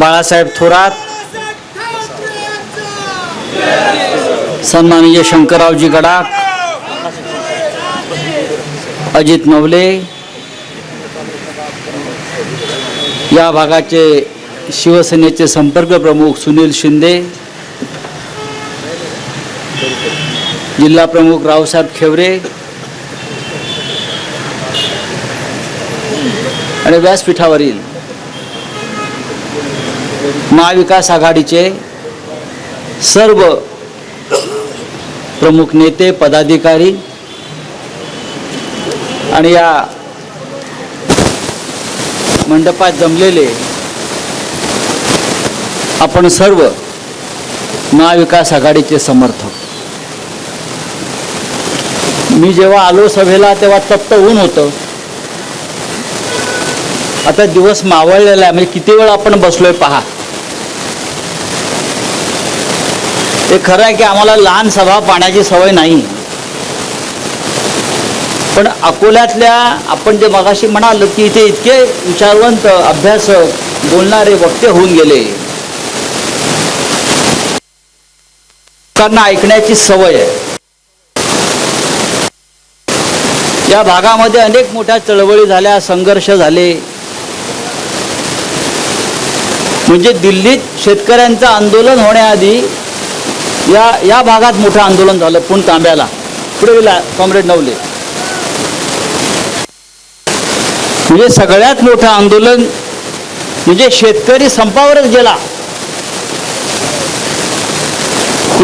बाळासाहेब थोरात सन्माननीय शंकररावजी गडाख अजित नवले या भागाचे शिवसेनेचे संपर्क प्रमुख सुनील शिंदे जिल्हा प्रमुख रावसाहेब खेवरे आणि व्यासपीठावरील महाविकास आघाडीचे सर्व प्रमुख नेते पदाधिकारी आणि या मंडपात जमलेले आपण सर्व महाविकास आघाडीचे समर्थक. मी जेव्हा आलो सभेला तेव्हा तप्त ऊन होतं. आता दिवस मावळलेला आहे. म्हणजे किती वेळ आपण बसलोय पहा. हे खरं आहे की आम्हाला लहान सभा पाण्याची सवय नाही. पण अकोल्यातल्या आपण जे मगाशी म्हणाल की इथे इतके विचारवंत अभ्यासक बोलणारे वक्ते होऊन गेले. लोकांना ऐकण्याची सवय आहे. या भागामध्ये अनेक मोठ्या चळवळी झाल्या संघर्ष झाले. म्हणजे दिल्लीत शेतकऱ्यांचं आंदोलन होण्याआधी या या भागात मोठं आंदोलन झालं पुण तांब्याला. पुढे गेला कॉम्रेड नवले. म्हणजे सगळ्यात मोठं आंदोलन म्हणजे शेतकरी संपावरच गेला.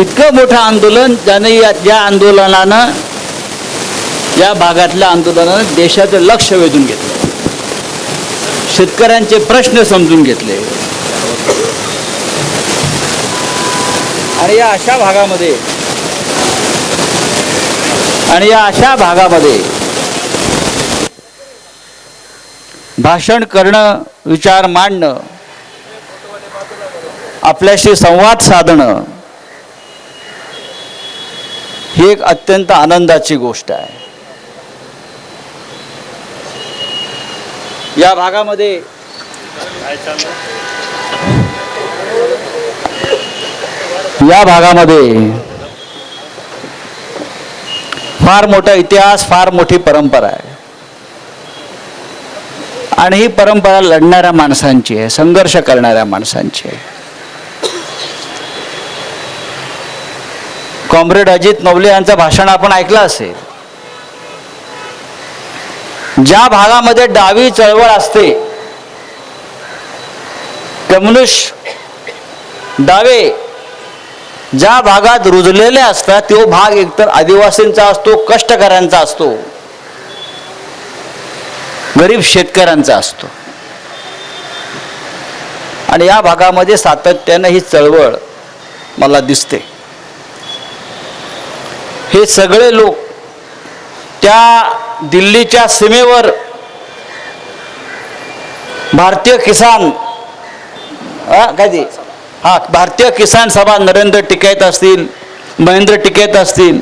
इतकं मोठं आंदोलन ज्याने या या आंदोलनानं या भागातल्या आंदोलनानं देशाचं लक्ष वेधून घेतलं. शेतकऱ्यांचे प्रश्न समजून घेतले. आणि या अशा भागामध्ये आणि या अशा भागामध्ये भाषण करणं विचार मांडणं आपल्याशी संवाद साधणं ही एक अत्यंत आनंदाची गोष्ट आहे. या भागामध्ये या भागामध्ये फार मोठा इतिहास फार मोठी परंपरा आहे. आणि ही परंपरा लढणाऱ्या माणसांची आहे संघर्ष करणाऱ्या माणसांची आहे. कॉम्रेड अजित नवले यांचं भाषण आपण ऐकलं असेल. ज्या भागामध्ये डावी चळवळ असते कम्युनिस्ट डावे ज्या भागात रुजलेले असतात तो भाग एकतर आदिवासींचा असतो कष्टकऱ्यांचा असतो. गरीब शेतकऱ्यांचा असतो. आणि या भागामध्ये सातत्यानं ही चळवळ मला दिसते. हे सगळे लोक त्या दिल्लीच्या सीमेवर भारतीय किसान हा काय ते? हा भारतीय किसान सभा नरेंद्र टिकैत असतील महेंद्र टिकैत असतील.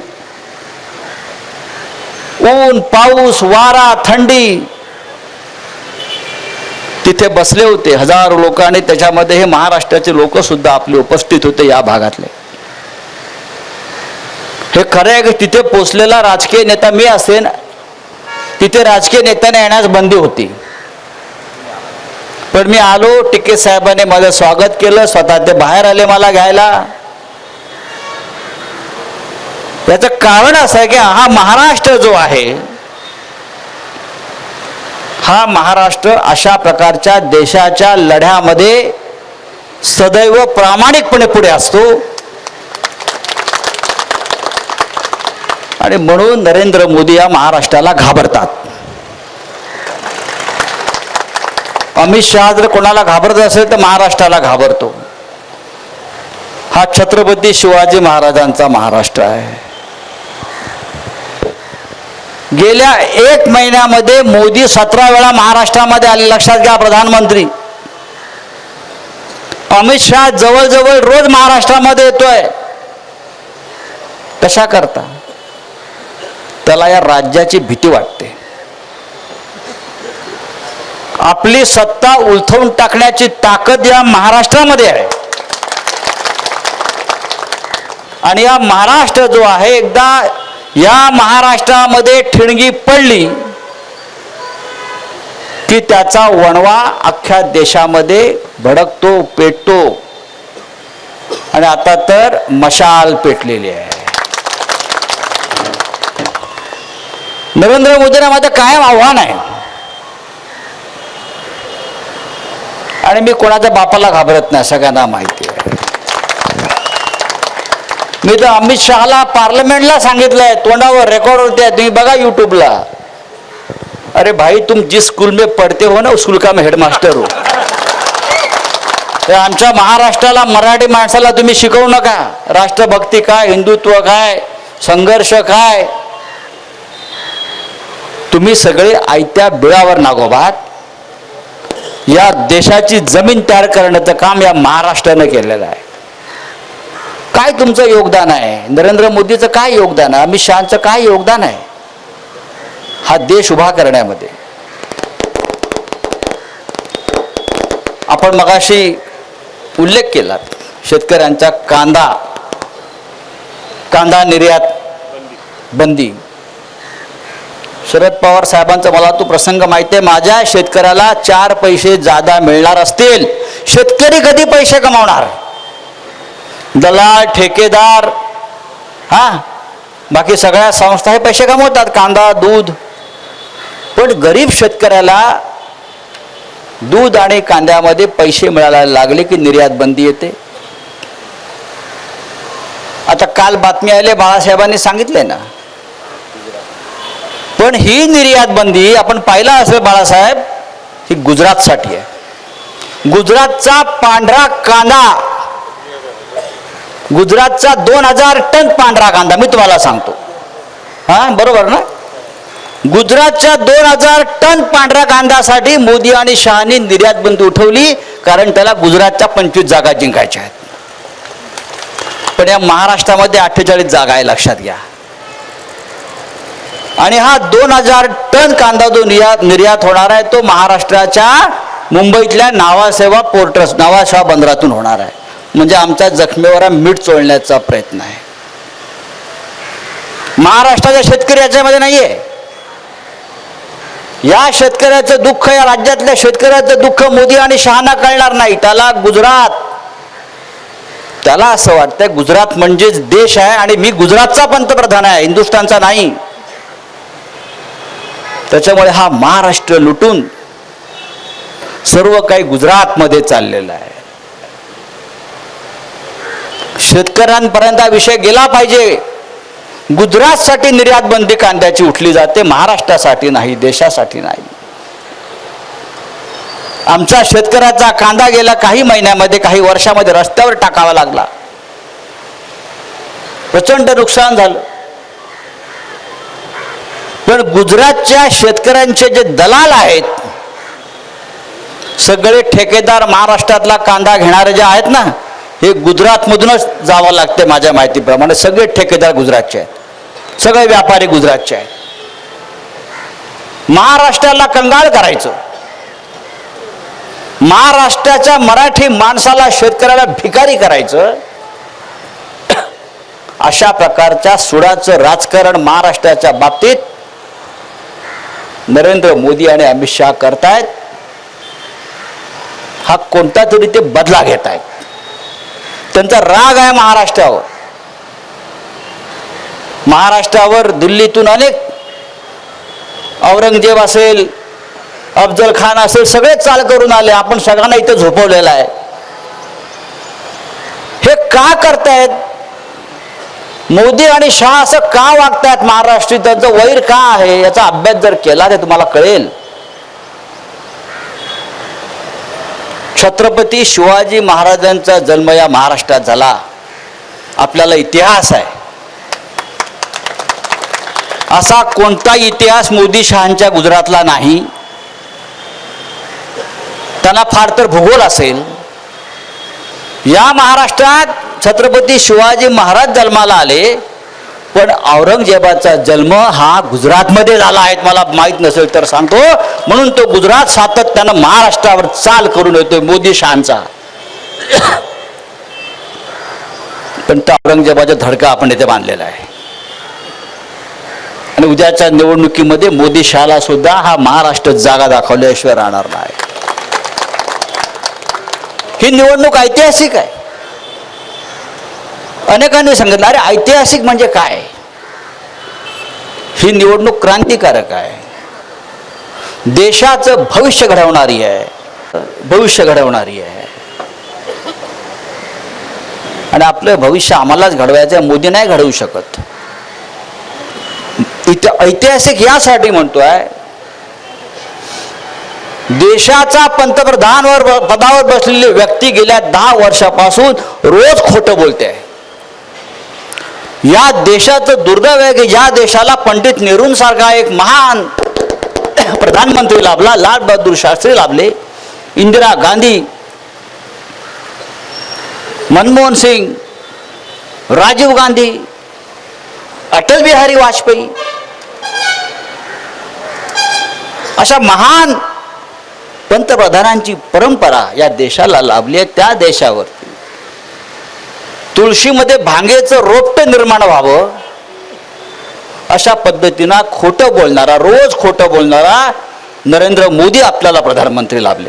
ऊन पाऊस वारा थंडी तिथे बसले होते हजारो लोक आणि त्याच्यामध्ये हे महाराष्ट्राचे लोक सुद्धा आपले उपस्थित होते या भागातले. हे खरं आहे की तिथे पोचलेला राजकीय नेता मी असेन तिथे राजकीय नेत्याने येण्यास बंदी होती. पण मी आलो टिके साहेबांनी माझं स्वागत केलं स्वतः ते बाहेर आले मला घ्यायला. याचं कारण असं आहे की हा महाराष्ट्र जो आहे हा महाराष्ट्र अशा प्रकारच्या देशाच्या लढ्यामध्ये सदैव प्रामाणिकपणे पुढे असतो. आणि म्हणून नरेंद्र मोदी या महाराष्ट्राला घाबरतात. अमित शहा जर कोणाला घाबरत असेल तर महाराष्ट्राला घाबरतो. हा छत्रपती शिवाजी महाराजांचा महाराष्ट्र आहे. गेल्या एक महिन्यामध्ये मोदी सतरा वेळा महाराष्ट्रामध्ये आले. लक्षात घ्या प्रधानमंत्री. अमित शहा जवळजवळ रोज महाराष्ट्रामध्ये येतोय. कशा करता? त्याला या राज्याची भीती वाटते. आपली सत्ता उलथवून टाकण्याची ताकद या महाराष्ट्रामध्ये आहे. आणि या महाराष्ट्र जो आहे एकदा या महाराष्ट्रामध्ये ठिणगी पडली की त्याचा वणवा अख्ख्या देशामध्ये भडकतो पेटतो. आणि आता तर मशाल पेटलेली आहे. नरेंद्र मोदींना माझं कायम आव्हान आहे. आणि मी कोणाच्या बापाला घाबरत नाही सगळ्यांना माहिती आहे. मी तर अमित शहाला पार्लमेंटला सांगितलंय तोंडावर रेकॉर्ड होते तुम्ही बघा यूट्यूबला अरे भाई तुम जिस स्कूल में पढ़ते हो ना उस स्कूल का मैं हेडमास्टर हो. तर आमच्या महाराष्ट्राला मराठी माणसाला तुम्ही शिकवू नका. राष्ट्रभक्ती काय हिंदुत्व काय संघर्ष काय? तुम्ही सगळे आयत्या बिळावर नागोबात. या देशाची जमीन तयार करण्याचं काम या महाराष्ट्रानं केलेलं आहे. काय तुमचं योगदान आहे? नरेंद्र मोदीचं काय योगदान आहे? अमित शहाचं काय योगदान आहे? हा देश उभा करण्यामध्ये. आपण मगाशी उल्लेख केला शेतकऱ्यांचा कांदा कांदा निर्यात बंदी. शरद पवार साहेबांचा मला तो प्रसंग माहिती आहे माझ्या शेतकऱ्याला चार पैसे जादा मिळणार असतील. शेतकरी कधी पैसे कमावणार? दलाल ठेकेदार हा? बाकी सगळ्या संस्था हे पैसे कमवतात कांदा दूध. पण गरीब शेतकऱ्याला दूध आणि कांद्यामध्ये पैसे मिळायला लागले की निर्यात बंदी येते? आता काल बातमी आले बाळासाहेबांनी सांगितले ना पण ही निर्यात बंदी आपण पाहिला असेल बाळासाहेब ही गुजरातसाठी आहे. गुजरातचा पांढरा कांदा गुजरातचा दोन हजार टन पांढरा कांदा मी तुम्हाला सांगतो. हा बरोबर ना? गुजरातच्या दोन हजार टन पांढऱ्या कांद्यासाठी मोदी आणि शहानी निर्यात बंदी उठवली कारण त्याला गुजरातच्या पंचवीस जागा जिंकायच्या आहेत. पण या महाराष्ट्रामध्ये अठ्ठेचाळीस जागा आहे लक्षात घ्या. आणि हा दोन हजार टन कांदा जो निर्यात निर्यात होणार आहे तो महाराष्ट्राच्या मुंबईतल्या नावासेवा पोर्टर्स नावासेवा बंदरातून होणार आहे. म्हणजे आमच्या जखमेवर मीठ चोळण्याचा प्रयत्न आहे. महाराष्ट्राच्या शेतकरी याच्यामध्ये नाहीये. या शेतकऱ्याचं दुःख या राज्यातल्या शेतकऱ्याचं दुःख मोदी आणि शहाना कळणार नाही. त्याला गुजरात त्याला असं वाटतंय गुजरात म्हणजेच देश आहे आणि मी गुजरातचा पंतप्रधान आहे हिंदुस्थानचा नाही. त्याच्यामुळे हा महाराष्ट्र लुटून सर्व काही गुजरातमध्ये चाललेलं आहे. शेतकऱ्यांपर्यंत हा विषय गेला पाहिजे. गुजरातसाठी निर्यात बंदी कांद्याची उठली जाते महाराष्ट्रासाठी नाही देशासाठी नाही. आमचा शेतकऱ्याचा कांदा गेल्या काही महिन्यामध्ये काही वर्षामध्ये रस्त्यावर टाकावा लागला. प्रचंड नुकसान झालं. पण गुजरातच्या शेतकऱ्यांचे जे दलाल आहेत सगळे ठेकेदार महाराष्ट्रातला कांदा घेणारे जे आहेत ना हे गुजरातमधूनच जावं लागते माझ्या माहितीप्रमाणे. सगळे ठेकेदार गुजरातचे आहेत. सगळे व्यापारी गुजरातचे आहेत. महाराष्ट्राला कंगाळ करायचं. महाराष्ट्राच्या मराठी माणसाला शेतकऱ्याला भिकारी करायचं. अशा प्रकारच्या सुडाचं राजकारण महाराष्ट्राच्या बाबतीत नरेंद्र मोदी आणि अमित शहा करतायत. हा कोणता तरी ते बदला घेत आहेत त्यांचा राग आहे महाराष्ट्रावर. महाराष्ट्रावर दिल्लीतून अनेक औरंगजेब असेल अफजल खान असेल सगळे चाल करून आले. आपण सगळ्यांना इथं झोपवलेलं आहे. हे का करतायत? मोदी आणि शहा असं का वागतायत महाराष्ट्रीय त्यांचं वैर का आहे? याचा अभ्यास जर केला तर तुम्हाला कळेल. छत्रपती शिवाजी महाराजांचा जन्म या महाराष्ट्रात झाला. आपल्याला इतिहास आहे. असा कोणता इतिहास मोदी शहांच्या गुजरातला नाही? त्यांना फार तर भूगोल असेल. या महाराष्ट्रात छत्रपती शिवाजी महाराज जन्माला आले पण औरंगजेबाचा जन्म हा गुजरातमध्ये झाला आहे मला माहीत नसेल तर सांगतो. म्हणून तो गुजरात सातत्यानं महाराष्ट्रावर चाल करून येतोय मोदी शहांचा. पण त्या औरंगजेबाचा धडका आपण इथे बांधलेला आहे. आणि उद्याच्या निवडणुकीमध्ये मोदी शहाला सुद्धा हा महाराष्ट्र जागा दाखवल्याशिवाय राहणार नाही. ही निवडणूक ऐतिहासिक आहे. अनेकांनी सांगितलं अरे ऐतिहासिक म्हणजे काय? ही निवडणूक क्रांतिकारक आहे. देशाचं भविष्य घडवणारी आहे. भविष्य घडवणारी आहे. आणि आपलं भविष्य आम्हालाच घडवायचं आहे मोदी नाही घडवू शकत. इथं ऐतिहासिक यासाठी म्हणतोय देशाचा पंतप्रधानवर पदावर बसलेली व्यक्ती गेल्या दहा वर्षापासून रोज खोटं बोलते. आहे या देशाचं दुर्दैव आहे की या देशाला पंडित नेहरूंसारखा एक महान प्रधानमंत्री लाभला लाल बहादूर शास्त्री लाभले इंदिरा गांधी मनमोहन सिंग राजीव गांधी अटल बिहारी वाजपेयी अशा महान पंतप्रधानांची परंपरा या देशाला लाभली आहे त्या देशावरती तुळशीमध्ये भांगेचं रोपटं निर्माण व्हावं अशा पद्धतीनं खोटं बोलणारा रोज खोटं बोलणारा नरेंद्र मोदी आपल्याला प्रधानमंत्री लाभले.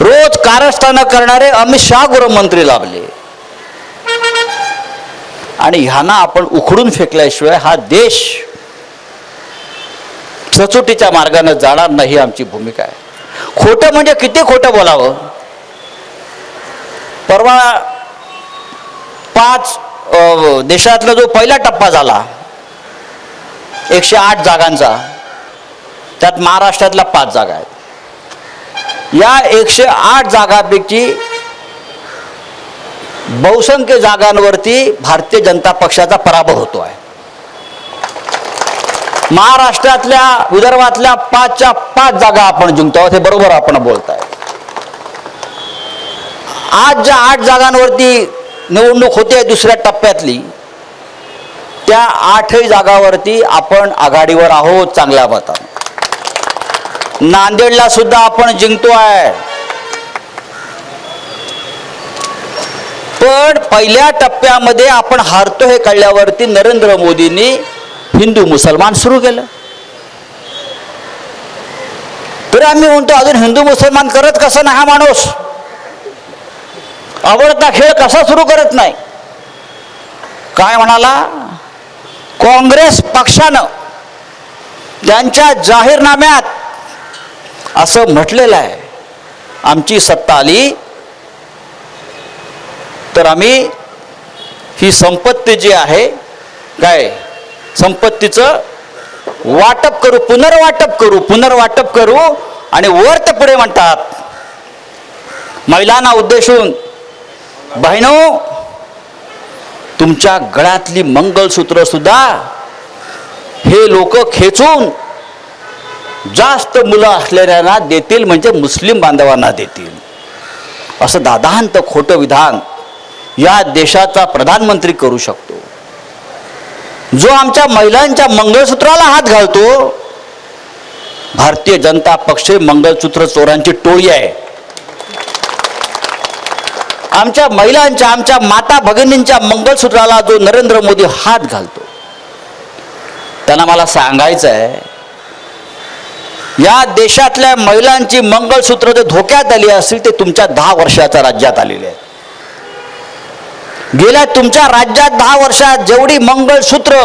रोज कारस्थानं करणारे अमित शहा गृहमंत्री लाभले. आणि ह्यांना आपण उखडून फेकल्याशिवाय हा देश सचोटीच्या मार्गाने जाणार नाही ही आमची भूमिका आहे. खोटं म्हणजे किती खोटं बोलावं? परवा पाच देशातला जो पहिला टप्पा झाला एकशे आठ जागांचा त्यात महाराष्ट्रातल्या पाच जागा आहेत. या एकशे आठ जागांपैकी बहुसंख्य जागांवरती भारतीय जनता पक्षाचा पराभव होतो आहे महाराष्ट्रातल्या विदर्भातल्या पाचच्या पाच जागा आपण जिंकतो. आहोत हे बरोबर आपण बोलताय. आज ज्या आठ जागांवरती निवडणूक होते दुसऱ्या टप्प्यातली त्या आठही जागावरती आपण आघाडीवर आहोत चांगल्या मतानं. नांदेडला सुद्धा आपण जिंकतो आहे पण पहिल्या टप्प्यामध्ये आपण हारतो हे कळल्यावरती नरेंद्र मोदींनी हिंदू मुसलमान सुरू केलं. तरी आम्ही म्हणतो अजून हिंदू मुसलमान करत कसं नाही हा माणूस? आवडता खेळ कसा सुरू करत नाही? काय म्हणाला? काँग्रेस पक्षानं त्यांच्या जाहीरनाम्यात असं म्हटलेलं आहे आमची सत्ता आली तर आम्ही ही संपत्ती जी आहे काय संपत्तीचं वाटप करू पुनर्वाटप करू पुनर्वाटप करू आणि वर ते पुढे म्हणतात. महिलांना उद्देशून बहिणो तुमच्या गळ्यातली मंगलसूत्र सुद्धा हे लोक खेचून जास्त मुलं असलेल्यांना देतील म्हणजे मुस्लिम बांधवांना देतील. असं दादांत खोटं विधान या देशाचा प्रधानमंत्री करू शकतो. जो आमच्या महिलांच्या मंगळसूत्राला हात घालतो भारतीय जनता पक्ष मंगळसूत्र चोरांची टोळी आहे. आमच्या महिलांच्या आमच्या माता भगिनींच्या मंगळसूत्राला जो नरेंद्र मोदी हात घालतो त्यांना मला सांगायचं आहे या देशातल्या महिलांची मंगळसूत्र जर धोक्यात आली असतील ते तुमच्या दहा वर्षाच्या राज्यात आलेले आहेत. गेल्या तुमच्या राज्यात दहा वर्षात जेवढी मंगळसूत्र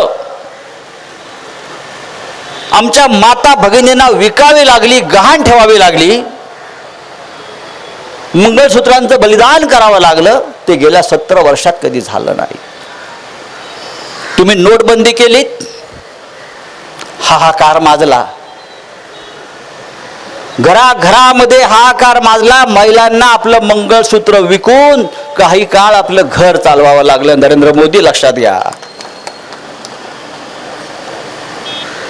आमच्या माता भगिनींना विकावी लागली गहाण ठेवावी लागली मंगळसूत्रांचं बलिदान करावं लागलं ते गेल्या सत्तर वर्षात कधी झालं नाही. तुम्ही नोटबंदी केलीत? हाहाकार माजला घराघरामध्ये हाकार माजला महिलांना आपलं मंगळसूत्र विकून काही काळ आपलं घर चालवावं लागलं. नरेंद्र मोदी लक्षात घ्या.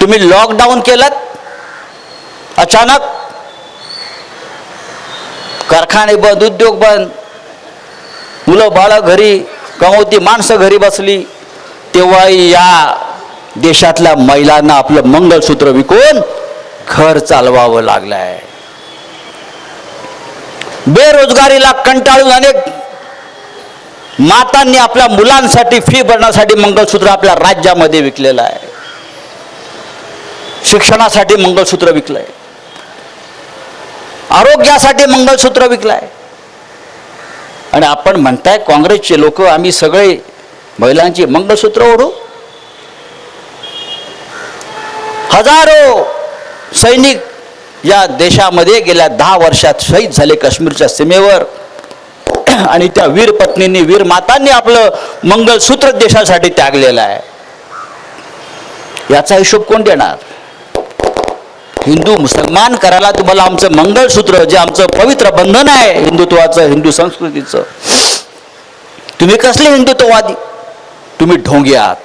तुम्ही लॉकडाऊन केलं अचानक? कारखाने बंद उद्योग बंद मुलं बाळं घरी कमवती माणसं घरी बसली. तेव्हाही या देशातल्या महिलांना आपलं मंगळसूत्र विकून खर चालवावं लागलं आहे बेरोजगारीला कंटाळून अनेक मातांनी आपल्या मुलांसाठी फी भरण्यासाठी मंगळसूत्र आपल्या राज्यामध्ये विकलेलं आहे. शिक्षणासाठी मंगळसूत्र विकलंय. आरोग्यासाठी मंगळसूत्र विकलंय. आणि आपण म्हणताय काँग्रेसचे लोक आम्ही सगळे महिलांची मंगळसूत्र ओढू. हजारो सैनिक या देशामध्ये गेल्या दहा वर्षात शहीद झाले काश्मीरच्या सीमेवर. आणि त्या वीर पत्नींनी वीर मातांनी आपलं मंगळसूत्र देशासाठी त्यागलेलं आहे. याचा हिशोब कोण देणार? हिंदू मुसलमान करायला तुम्हाला आमचं मंगळसूत्र जे आमचं पवित्र बंधन आहे हिंदुत्वाचं हिंदू संस्कृतीचं. तुम्ही कसले हिंदुत्ववादी? तुम्ही ढोंगी आहात.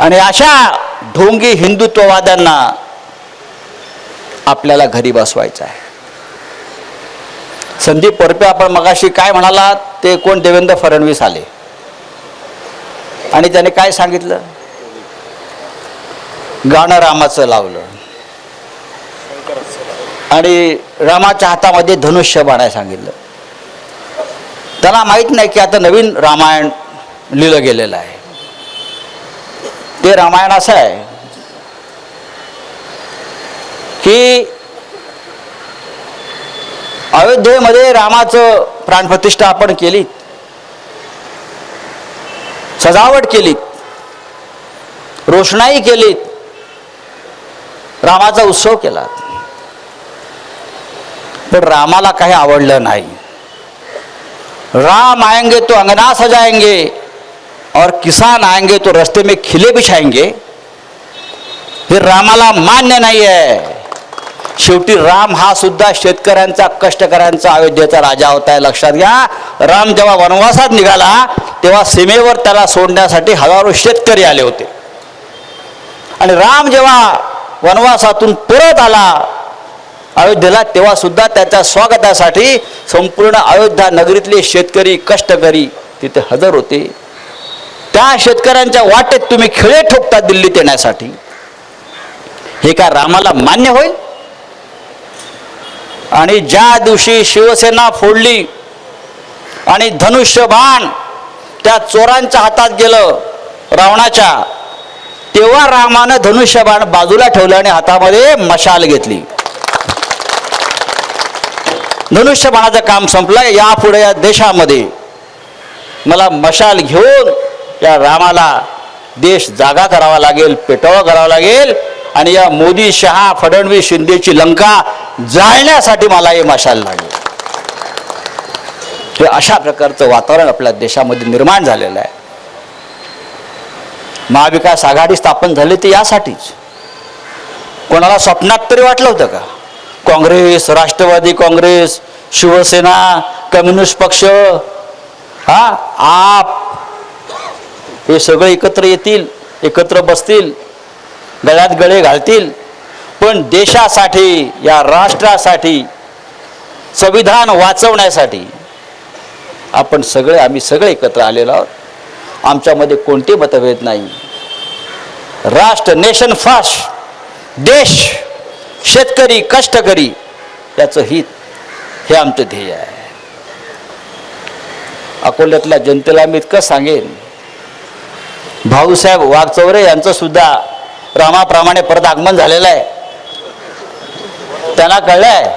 आणि अशा ढोंगी हिंदुत्ववाद्यांना आपल्याला घरी बसवायचं आहे. संदीप परपे आपण मगाशी काय म्हणाला ते कोण? देवेंद्र फडणवीस आले. आणि त्याने काय सांगितलं? गाणं रामाचं लावलं. आणि रामाच्या हातामध्ये धनुष्य बाणाय सांगितलं. त्याला माहीत नाही की आता नवीन रामायण लिहिलं गेलेलं आहे. ते रामायण असं आहे की अयोध्येमध्ये रामाचं प्राणप्रतिष्ठा आपण केली सजावट केली रोषणाई केली रामाचा उत्सव केला. पण रामाला काही आवडलं नाही. राम आएंगे तो अंगना सजाएंगे और किसान आएंगे तो रस्ते में खिले बिछाएंगे। हे रामाला मान्य नाही आहे शेवटी राम हा सुद्धा शेतकऱ्यांचा कष्टकऱ्यांचा अयोध्येचा राजा होता आहे लक्षात घ्या। राम जेव्हा वनवासात निघाला तेव्हा सीमेवर त्याला सोडण्यासाठी हजारो शेतकरी आले होते. आणि राम जेव्हा वनवासातून परत आला अयोध्येला तेव्हा सुद्धा त्याच्या स्वागतासाठी संपूर्ण अयोध्या नगरीतले शेतकरी कष्टकरी तिथे हजर होते. त्या शेतकऱ्यांच्या वाटेत तुम्ही खिळे ठोकता दिल्लीत येण्यासाठी. हे काय रामाला मान्य होईल? आणि ज्या दिवशी शिवसेना फोडली आणि धनुष्यबाण त्या चोरांच्या हातात गेलं रावणाच्या तेव्हा रामानं धनुष्यबाण बाजूला ठेवलं आणि हातामध्ये मशाल घेतली. धनुष्यबाणाचं काम संपलं. यापुढे या देशामध्ये मला मशाल घेऊन या रामाला देश जागा करावा लागेल पेटावा करावा लागेल. आणि या मोदी शहा फडणवीस शिंदेची लंका जाळण्यासाठी मला हे मशाल लागेल. हे अशा प्रकारचं वातावरण आपल्या देशामध्ये निर्माण झालेलं आहे. महाविकास आघाडी स्थापन झाली ते यासाठीच. कोणाला स्वप्नात तरी वाटलं होतं का? काँग्रेस राष्ट्रवादी काँग्रेस शिवसेना कम्युनिस्ट पक्ष हा? आप हे सगळे एकत्र येतील एकत्र बसतील गळ्यात गळे घालतील. पण देशासाठी या राष्ट्रासाठी संविधान वाचवण्यासाठी आपण सगळे आम्ही सगळे एकत्र आलेलो आहोत. आमच्यामध्ये कोणते मतभेद नाही. राष्ट्र नेशन फास्ट देश शेतकरी कष्टकरी याचं हित हे आमचं ध्येय आहे. अकोल्यातल्या जनतेला मी इतकं सांगेन भाऊसाहेब वाघचौरे यांचं सुद्धा रामाप्रमाणे परत आगमन झालेलं आहे. त्यांना कळलंय.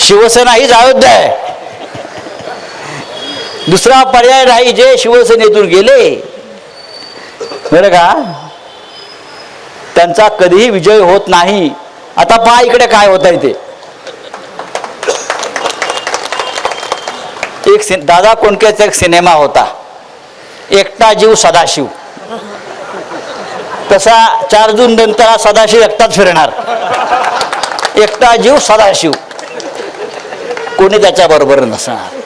शिवसेना हीच अयोध्या आहे. दुसरा पर्याय नाही जे शिवसेनेतून गेले. बरं का? त्यांचा कधीही विजय होत नाही. आता पहा इकडे काय होत आहे ते. एक दादा कोणक्याचा एक सिनेमा होता. एकटा जीव सदाशिव. तसा चार जून नंतर हा सदाशिव एकटाच फिरणार. एकटा जीव सदाशिव. कोणी त्याच्या बरोबर नसणार.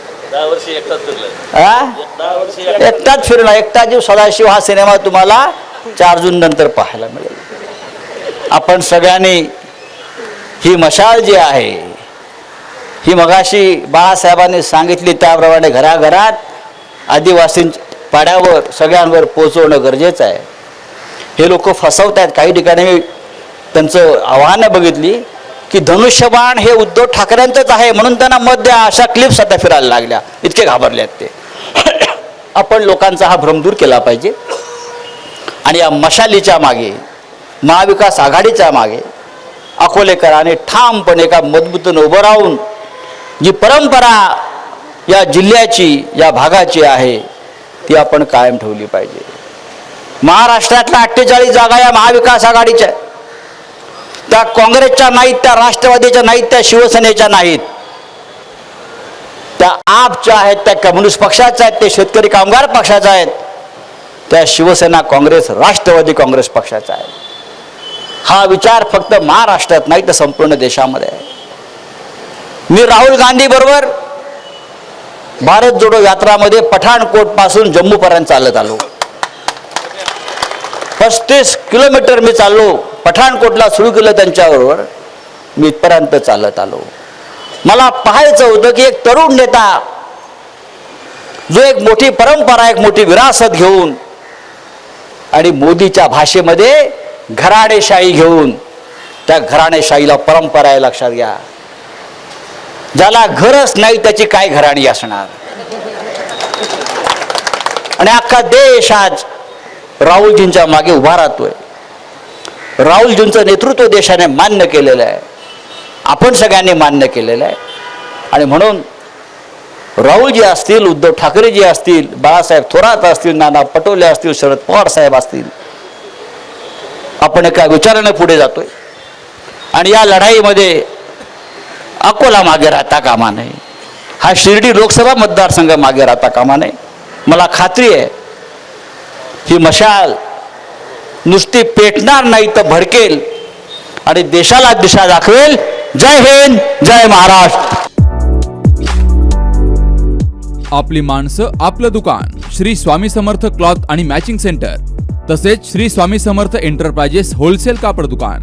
एकटाच फिरणार एकटा जीव सदाशिव हा सिनेमा तुम्हाला चार जून नंतर पाहायला मिळेल. आपण सगळ्यांनी ही मशाल जी आहे ही मगाशी बाळासाहेबांनी सांगितली त्याप्रमाणे घराघरात आदिवासी पाड्यावर सगळ्यांवर पोचवणं गरजेचं आहे. हे लोक फसवत आहेत काही ठिकाणी त्यांचं आव्हानं बघितली की धनुष्यबाण हे उद्धव ठाकरेंचंच आहे. म्हणून त्यांना मत द्या. अशा क्लिप्स आता फिरायला लागल्या. इतके घाबरले आहेत ते. आपण लोकांचा हा भ्रम दूर केला पाहिजे. आणि या मशालीच्या मागे महाविकास आघाडीच्या मागे अकोलेकराने ठामपणे एका मजबूतीनं उभं राहून जी परंपरा या जिल्ह्याची या भागाची आहे ती आपण कायम ठेवली पाहिजे. महाराष्ट्रातल्या अठ्ठेचाळीस जागा या महाविकास आघाडीच्या त्या काँग्रेसच्या नाहीत त्या राष्ट्रवादीच्या नाहीत त्या शिवसेनेच्या नाहीत. त्या आपच्या आहेत त्या कम्युनिस्ट पक्षाच्या आहेत ते शेतकरी कामगार पक्षाच्या आहेत त्या शिवसेना काँग्रेस राष्ट्रवादी काँग्रेस पक्षाचा आहे हा विचार फक्त महाराष्ट्रात नाही तर संपूर्ण देशामध्ये आहे. मी राहुल गांधी बरोबर भारत जोडो यात्रामध्ये पठाणकोटपासून जम्मू पर्यंत चालत आलो. पस्तीस किलोमीटर मी चाललो. पठाणकोटला सुरू केलं त्यांच्याबरोबर. मी इथपर्यंत चालत आलो. मला पाहायचं होतं की एक तरुण नेता जो एक मोठी परंपरा एक मोठी विरासत घेऊन आणि मोदीच्या भाषेमध्ये घराणेशाही घेऊन त्या घराणेशाहीला परंपरा आहे लक्षात घ्या. ज्याला घरच नाही त्याची काय घराणी असणार? आणि अख्खा देश आज राहुलजींच्या मागे उभा राहतोय. राहुलजींचं नेतृत्व देशाने मान्य केलेलं आहे. आपण सगळ्यांनी मान्य केलेलं आहे. आणि म्हणून राहुलजी असतील उद्धव ठाकरेजी असतील बाळासाहेब थोरात असतील नाना पटोले असतील शरद पवार साहेब असतील आपण एका विचाराने पुढे जातोय. आणि या लढाईमध्ये अकोला मागे राहता कामा नये. हा शिर्डी लोकसभा मतदारसंघ मागे राहता कामा नये. मला खात्री आहे ही मशाल नुसती पेटणार नाही तर भडकेल आणि देशाला दिशा दाखवेल. जय हिंद जय महाराष्ट्र. आपली माणसं आपलं दुकान श्री स्वामी समर्थ क्लॉथ आणि मॅचिंग सेंटर तसेच श्री स्वामी समर्थ एंटरप्राइजेस होलसेल कापड दुकान.